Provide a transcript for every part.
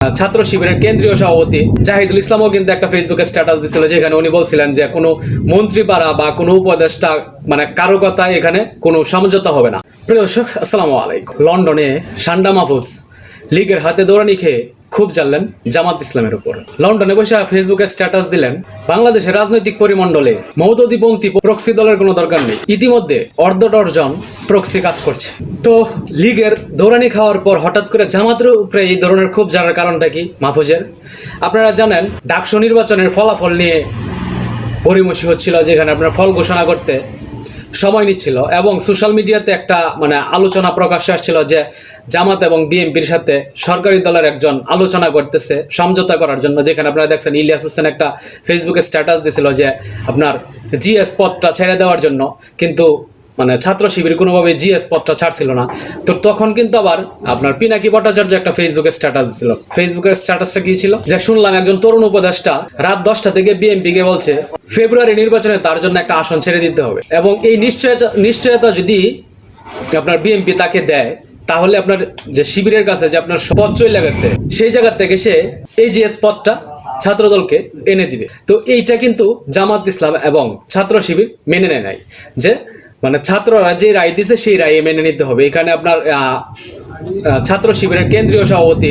ছাত্র শিবিরের কেন্দ্রীয় সভাপতি জাহিদুল ইসলামও কিন্তু একটা ফেসবুকে স্ট্যাটাস দিয়েছিল, যেখানে উনি বলছিলেন যে কোনো মন্ত্রী পাড়া বা কোনো উপদেষ্টা মানে কারও কথায় এখানে কোনো সমঝোতা হবে না। প্রিয় দর্শক, আসসালামু আলাইকুম। লন্ডনে সান্ডা মাহফুজ লীগের হাতে দৌড়ানি খেয়ে খুব জানলেন জামাত ইসলামের উপর। লন্ডনে বসে ফেসবুকে স্ট্যাটাস দিলেন, বাংলাদেশের রাজনৈতিক পরিমণ্ডলে মৌদদিপন্থী প্রক্সি দলের কোনো দরকার নেই। ইতিমধ্যে অর্ধ ডর্জন প্রক্সি কাজ করছে। তো লীগের দৌড়ানি খাওয়ার পর হঠাৎ করে জামাতের উপরে এই ধরনের খুব জানার কারণটা কি মাহফুজের? আপনারা জানেন, ডাকসু নির্বাচনের ফলাফল নিয়ে পরিমসি হচ্ছিল যেখানে আপনার ফল ঘোষণা করতে সময় নিচ্ছিল এবং সোশ্যাল মিডিয়াতে একটা মানে আলোচনা প্রকাশ্যে আসছিল যে জামাত এবং বিএনপির সাথে সরকারি দলের একজন আলোচনা করতেছে সমঝোতা করার জন্য, যেখানে আপনারা দেখছেন ইলিয়াস হোসেন একটা ফেসবুকে স্ট্যাটাস দিছিল যে আপনার জিএস পদটা ছেড়ে দেওয়ার জন্য, কিন্তু মানে ছাত্র শিবির কোনোভাবে জিএস পথটা ছাড়ছিল না। তো তখন কিন্তু আবার আপনার পিনাকি ভট্টাচার্য একটা ফেসবুকে স্ট্যাটাস দিছিল। ফেসবুকের স্ট্যাটাসটা কি ছিল? যে শুনলাম একজন তরুণ উপদেষ্টা রাত দশটা থেকে বিএনপি কে বলছে, ফেব্রুয়ারি নির্বাচনে তার জন্য একটা আসন ছেড়ে দিতে হবে। এবং এই নিশ্চয়তা নিশ্চয়তা যদি আপনার বিএনপি তাকে দেয়, তাহলে আপনার যে শিবিরের কাছে যে আপনার পথ চলে গেছে, সেই জায়গা থেকে সে এই জিএস পদটা ছাত্রদলকে এনে দিবে। তো এইটা কিন্তু জামাত ইসলাম এবং ছাত্র শিবির মেনে নেয় নাই। যে মানে ছাত্ররা যে রায় দিছে সেই রায় মেনে নিতে হবে। এখানে আপনার ছাত্র শিবিরের কেন্দ্রীয় সভাপতি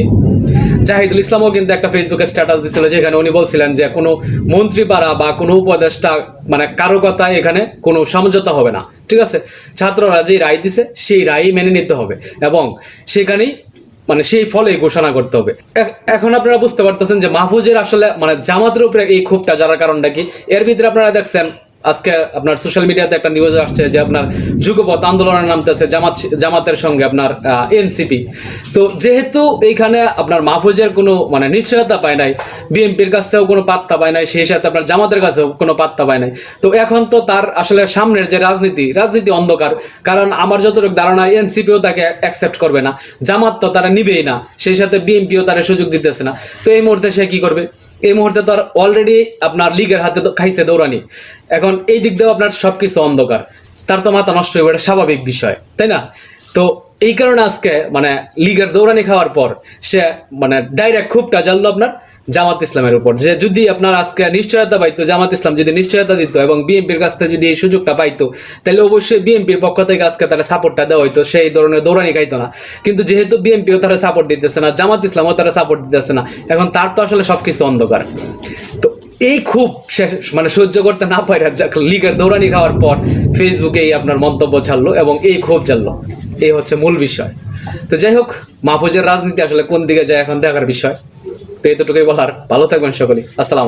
জাহিদুল ইসলামও কিন্তু একটা ফেসবুকে স্ট্যাটাস দিছিল যেখানে উনি বলছিলেন যে কোনো মন্ত্রী পাড়া বা কোনো উপদেষ্টা মানে কারও কথায় এখানে কোনো সমঝোতা হবে না। ঠিক আছে? ছাত্ররা যে রায় দিছে সেই রায়ই মেনে নিতে হবে এবং সেখানেই মানে সেই ফলে ঘোষণা করতে হবে। এখন আপনারা বুঝতে পারতেছেন যে মাহফুজের আসলে মানে জামাতের উপরে এই ক্ষোভটা, যারা কারণটা কি? এর ভিতরে আপনারা দেখছেন আজকে আপনার সোশ্যাল মিডিয়াতে একটা নিউজ আসছে যে আপনার যুগপথ আন্দোলনের নামতেছে জামাত, জামাতের সঙ্গে আপনার এনসিপি তো যেহেতু এইখানে আপনার মাহফুজের কোনো মানে নিশ্চয়তা পায় নাই বিএনপির কাছেও কোনো পাত্তা পায় নাই, সেই সাথে আপনার জামাতের কাছেও কোনো পাত্তা পায় নাই, তো এখন তো তার আসলে সামনের যে রাজনীতি রাজনীতি অন্ধকার, কারণ আমার যতটুকু ধারণা এনসিপিও তাকে অ্যাকসেপ্ট করবে না, জামাত তো তারা নিবেই না, সেই সাথে বিএনপিও তারা সুযোগ দিতেছে না, তো এই মুহূর্তে সে কি করবে? এই মুহূর্তে তো আর অলরেডি আপনার লিগের হাতে তো খাইছে দৌড়ানি। এখন এই দিক দিয়েও আপনার সবকিছু অন্ধকার। তার তো মাথা নষ্ট হয়ে এটা স্বাভাবিক বিষয়, তাই না? তো এই কারণে আজকে মানে লিগের দৌড়ানি খাওয়ার পর সে মানে ডাইরেক্ট খুবটা জানলো আপনার জামাত ইসলামের উপর। যে যদি আপনার আজকে নিশ্চয়তা পাইতো, জামাত ইসলাম যদি নিশ্চয়তা দিত এবং বিএনপির কাছ থেকে যদি এই সুযোগটা পাইতো, তাহলে অবশ্যই বিএনপির পক্ষ থেকে আজকে তারা সাপোর্টটা দেওয়া হইতো সেই ধরনের দৌড়ানি খাইতো না। কিন্তু যেহেতু বিএনপিও তারা সাপোর্ট দিতেছে না, জামাত ইসলামও তারা সাপোর্ট দিতেছে না, এখন তার তো আসলে সবকিছু অন্ধকার। তো এই খুব মানে সহ্য করতে না পারে লিগের দৌড়ানি খাওয়ার পর ফেসবুকে এই আপনার মন্তব্য ছাড়লো এবং এই ক্ষোভ জানলো এই হচ্ছে মূল বিষয়। তো যাই হোক, মাহফুজের রাজনীতি আসলে কোন দিকে যায় এখন দেখার বিষয়। তো এতটুকুই বলার। ভালো থাকবেন সকলে আসসালাম